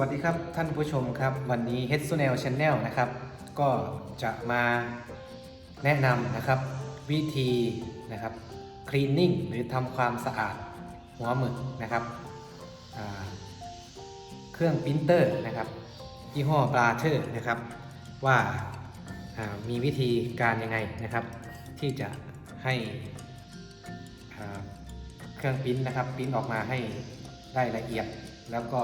วัสดีครับท่านผู้ชมครับ วันนี้ h e a d s o n e l Channel นะครับ ก็จะมาแนะนำนะครับ วิธีนะครับ cleaning หรือทำความสะอาดหัวหมึกนะครับ เครื่องปรินเตอร์นะครับยี่ห้อบราเธอร์นะครับ ว่าามีวิธีการยังไงนะครับ ที่จะให้เครื่องปริ้นนะครับปริ้นออกมาให้ได้ละเอียดแล้วก็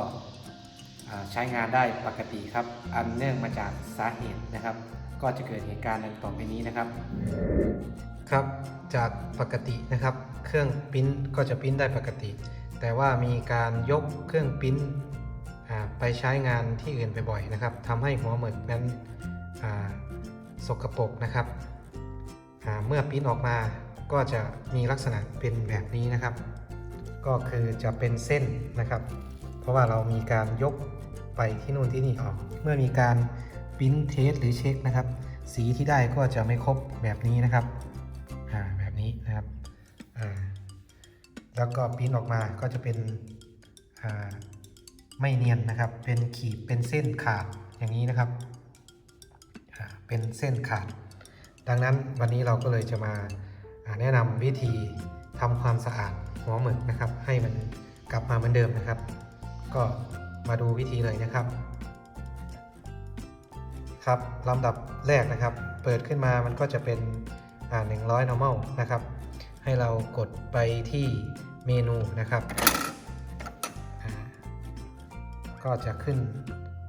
ใช้งานได้ปกติครับ อันเนื่องมาจากสาเหตุนะครับ ก็จะเกิดเหตุการณ์ดังต่อไปนี้นะครับ ครับจากปกตินะครับ เครื่องปริ้นก็จะปริ้นได้ปกติ แต่ว่ามีการยกเครื่องปริ้นอ่าไปใช้งานที่อื่นบ่อยๆนะครับทำให้หัวหมึกนั้นสกปรกนะครับเมื่อปริ้นออกมาก็จะมีลักษณะเป็นแบบนี้นะครับ ก็คือจะเป็นเส้นนะครับ เพราะว่าเรามีการยก ไปที่นู่นที่นี่ออก เมื่อมีการปริ้นเทสหรือเช็คนะครับ สีที่ได้ก็จะไม่ครบแบบนี้นะครับอ่าแบบนี้นะครับอ่าแล้วก็ปริ้นออกมาก็จะเป็นอ่าไม่เนียนนะครับ เป็นขีดเป็นเส้นขาดอย่างนี้นะครับอ่าเป็นเส้นขาด ดังนั้นวันนี้เราก็เลยจะมาอ่าแนะนำวิธีทำความสะอาดหัวหมึกนะครับ ให้มันกลับมาเหมือนเดิมนะครับ ก็ มาดูวิธีเลยนะครับ ครับลำดับแรกนะครับ เปิดขึ้นมามันก็จะเป็นอ่า100 normal นะครับ ให้เรากดไปที่เมนูนะครับก็จะขึ้น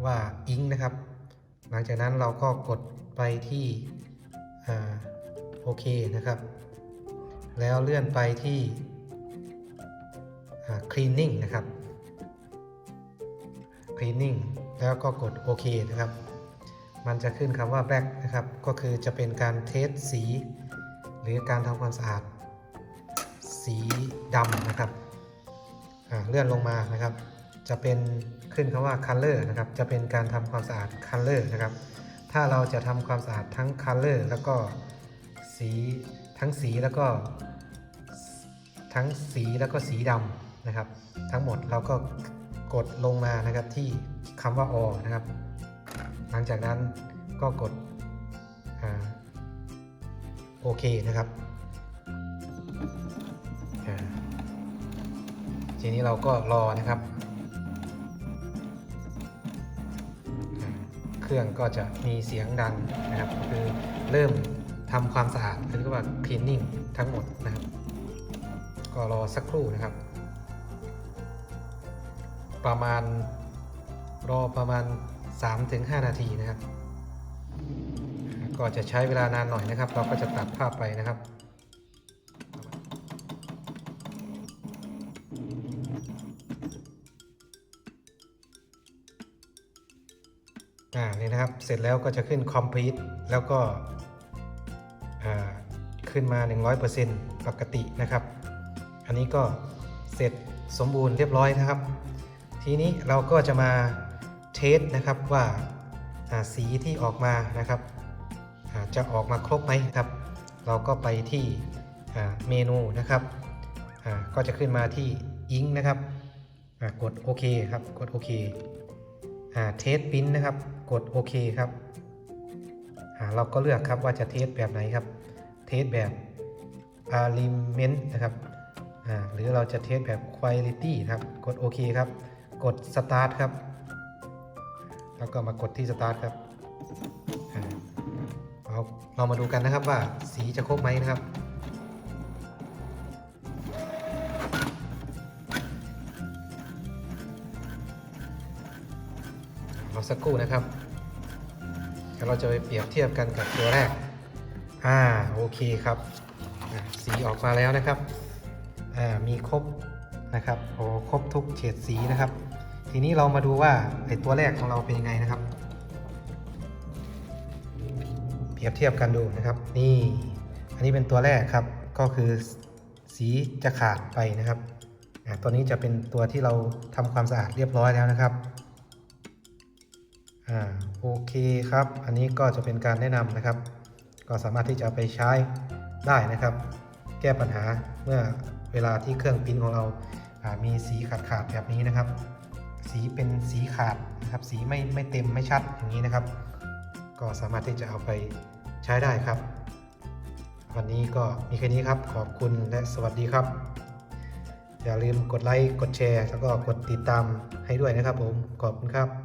ว่าอิงนะครับ หลังจากนั้นเราก็กดไปที่โอเคนะครับ แล้วเลื่อนไปที่ cleaning นะครับ cleaning แล้วก็กดโอเคนะครับ มันจะขึ้นคำว่า black นะครับ ก็คือจะเป็นการเทสสี หรือการทำความสะอาด สีดำนะครับเลื่อนลงมานะครับ จะเป็นขึ้นคำว่า color นะครับ จะเป็นการทำความสะอาด color นะครับ ถ้าเราจะทำความสะอาดทั้ง color แล้วก็สีทั้งสีแล้วก็ทั้งสีแล้วก็สีดำนะครับ ทั้งหมดเราก็ กดลงมานะครับที่คำว่า o นะครับ หลังจากนั้นก็กดโอเคนะครับทีนี้เราก็รอนะครับ เครื่องก็จะมีเสียงดังนะครับก็คือเริ่มทำความสะอาดเรียกว่า cleaning ทั้งหมดนะครับ ก็รอสักครู่นะครับ ประมาณรอประมาณ 3-5 นาทีนะครับ ก็จะใช้เวลานานหน่อยนะครับ เราก็จะตัดภาพไปนะครับอ่านี่นะครับเสร็จแล้วก็จะขึ้น complete แล้วก็อ่าขึ้นมา 100%ปกตินะครับ อันนี้ก็เสร็จสมบูรณ์เรียบร้อยนะครับ ทีนี้เราก็จะมาเทสนะครับว่าสีที่ออกมานะครับจะออกมาครบไหมครับ เราก็ไปที่เมนูนะครับก็จะขึ้นมาที่อิงนะครับกดโอเคครับ กดโอเคเทสปิ้นนะครับ กดโอเคครับเราก็เลือกครับว่าจะเทสแบบไหนครับ เทสแบบ Aliment นะครับหรือเราจะเทสแบบ quality ครับ กดโอเคครับ กด start ครับ แล้วก็มากดที่ start ครับเราเรามาดูกันนะครับว่าสีจะครบไหมนะครับรอสักครู่นะครับเดี๋ยวเราจะไปเปรียบเทียบกันกับตัวแรก อ่า โอเคครับ สีออกมาแล้วนะครับ อ่า มีครบ นะครับโอ้ครบทุกเฉดสีนะครับ ทีนี้เรามาดูว่าไอตัวแรกของเราเป็นยังไงนะครับ เปรียบเทียบกันดูนะครับ นี่อันนี้เป็นตัวแรกครับก็คือสีจะขาดไปนะครับอ่าตัวนี้จะเป็นตัวที่เราทำความสะอาดเรียบร้อยแล้วนะครับอ่าโอเคครับ อันนี้ก็จะเป็นการแนะนำนะครับ ก็สามารถที่จะไปใช้ได้นะครับ แก้ปัญหาเมื่อเวลาที่เครื่องปริ้นของเรา มีสีขาดขาดๆแบบนี้นะครับ สีเป็นสีขาดนะครับ สีไม่ไม่เต็มไม่ชัดอย่างนี้นะครับ ก็สามารถที่จะเอาไปใช้ได้ครับ วันนี้ก็มีแค่นี้ครับ ขอบคุณและสวัสดีครับ อย่าลืมกดไลค์กดแชร์ แล้วก็กดติดตามให้ด้วยนะครับผม ขอบคุณครับ